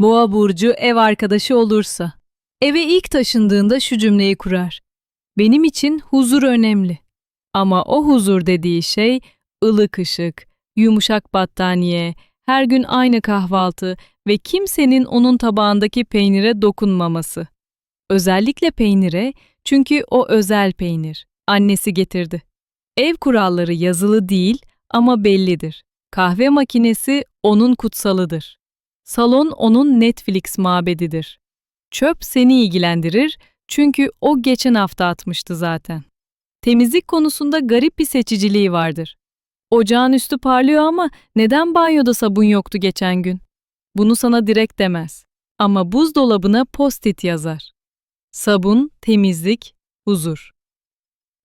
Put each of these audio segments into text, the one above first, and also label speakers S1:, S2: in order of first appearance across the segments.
S1: Boğa burcu ev arkadaşı olursa, eve ilk taşındığında şu cümleyi kurar. Benim için huzur önemli. Ama o huzur dediği şey ılık ışık, yumuşak battaniye, her gün aynı kahvaltı ve kimsenin onun tabağındaki peynire dokunmaması. Özellikle peynire çünkü o özel peynir. Annesi getirdi. Ev kuralları yazılı değil ama bellidir. Kahve makinesi onun kutsalıdır. Salon onun Netflix mabedidir. Çöp seni ilgilendirir çünkü o geçen hafta atmıştı zaten. Temizlik konusunda garip bir seçiciliği vardır. Ocağın üstü parlıyor ama neden banyoda sabun yoktu geçen gün? Bunu sana direkt demez. Ama buzdolabına post-it yazar. Sabun, temizlik, huzur.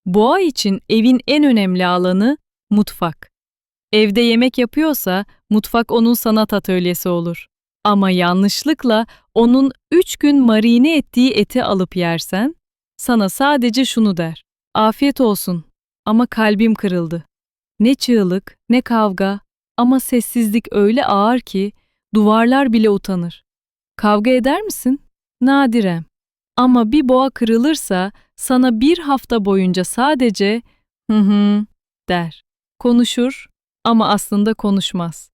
S1: Boğa için evin en önemli alanı mutfak. Evde yemek yapıyorsa mutfak onun sanat atölyesi olur. Ama yanlışlıkla onun üç gün marine ettiği eti alıp yersen, sana sadece şunu der. Afiyet olsun ama kalbim kırıldı. Ne çığlık, ne kavga ama sessizlik öyle ağır ki duvarlar bile utanır. Kavga eder misin? Nadirem. Ama bir boğa kırılırsa sana bir hafta boyunca sadece hı hı der. Konuşur ama aslında konuşmaz.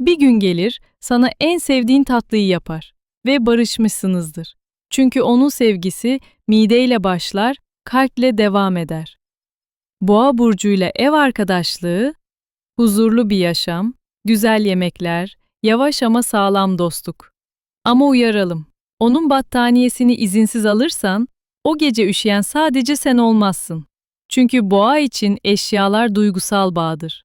S1: Bir gün gelir, sana en sevdiğin tatlıyı yapar ve barışmışsınızdır. Çünkü onun sevgisi mideyle başlar, kalple devam eder. Boğa burcuyla ev arkadaşlığı, huzurlu bir yaşam, güzel yemekler, yavaş ama sağlam dostluk. Ama uyaralım, onun battaniyesini izinsiz alırsan, o gece üşüyen sadece sen olmazsın. Çünkü boğa için eşyalar duygusal bağdır.